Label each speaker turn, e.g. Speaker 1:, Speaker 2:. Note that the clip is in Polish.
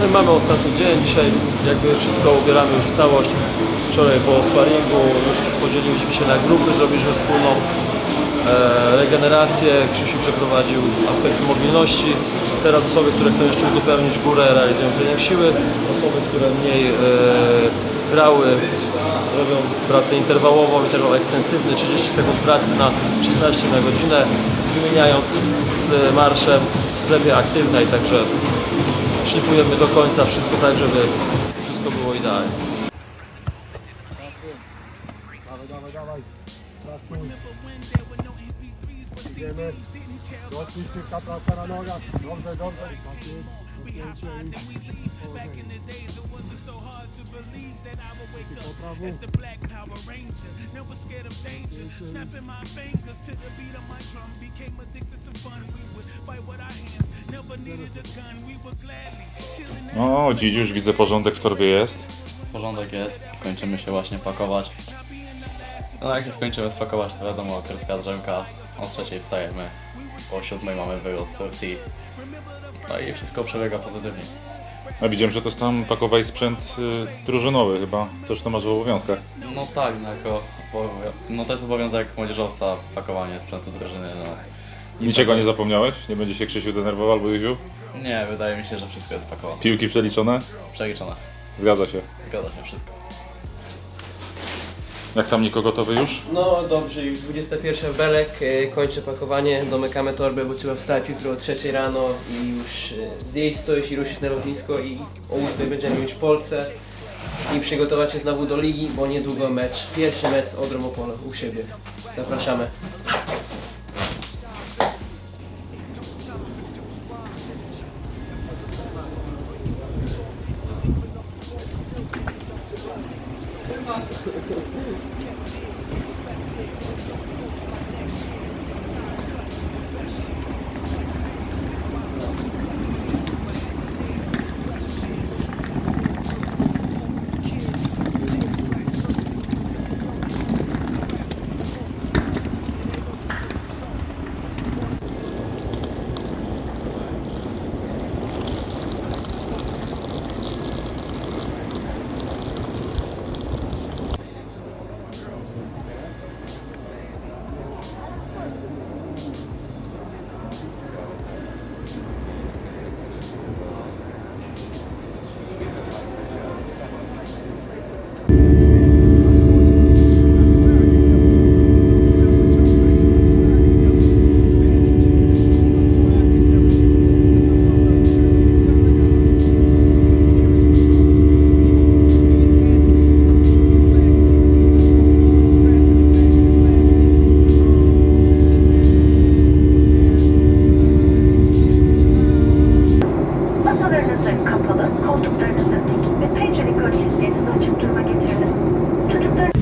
Speaker 1: tylko ostatni dzień, dzisiaj jakby wszystko ubieramy już w całość. Wczoraj po sparingu już podzieliliśmy się na grupy, zrobiliśmy wspólną e, regenerację. Krzysiu przeprowadził aspekty mobilności. Teraz osoby, które chcą jeszcze uzupełnić górę, realizują trening siły. Osoby, które mniej e, brały, robią pracę interwałową, interwał ekstensywny, 30 sekund pracy na 16 na godzinę, wymieniając z marszem w strefie aktywnej, także szlifujemy do końca wszystko tak, żeby wszystko było idealnie.
Speaker 2: Dawaj, dawaj, dawaj. Idziemy. Dotknij szybka praca na nogach. Dobrze, dobrze. Pracuj. Dotknięcie i położenie. Tylko prawo.
Speaker 3: O, dziś już widzę porządek w torbie jest.
Speaker 4: Porządek jest, kończymy się właśnie pakować. No jak się skończymy spakować, to wiadomo, krótka drzemka, o trzeciej wstajemy, o siódmej mamy wylot z Turcji. No i wszystko przebiega pozytywnie.
Speaker 3: A widziałem, że też tam pakowałeś sprzęt y, drużynowy chyba. Też to masz w obowiązkach.
Speaker 4: No tak, no jako, no to jest obowiązek młodzieżowca, pakowanie sprzętu z drużyny, no.
Speaker 3: Niczego nie zapomniałeś? Nie będzie się Krzysiu denerwował albo Józiu?
Speaker 4: Nie, wydaje mi się, że wszystko jest spakowane.
Speaker 3: Piłki przeliczone?
Speaker 4: Przeliczone.
Speaker 3: Zgadza się.
Speaker 4: Zgadza się wszystko.
Speaker 3: Jak tam Niko gotowy już?
Speaker 5: No dobrze, już 21 belek, e, kończę pakowanie, domykamy torbę, bo trzeba wstać jutro o 3 rano i już e, zjeść coś i ruszyć na lotnisko i o 8 będziemy już w Polsce i przygotować się znowu do ligi, bo niedługo mecz, pierwszy mecz Odrom Opole u siebie. Zapraszamy.
Speaker 6: thank you Kapılarınızı kapalı, koltuklarınızı dik ve pencere gölgesini açık duruma getiriniz. Çocuklar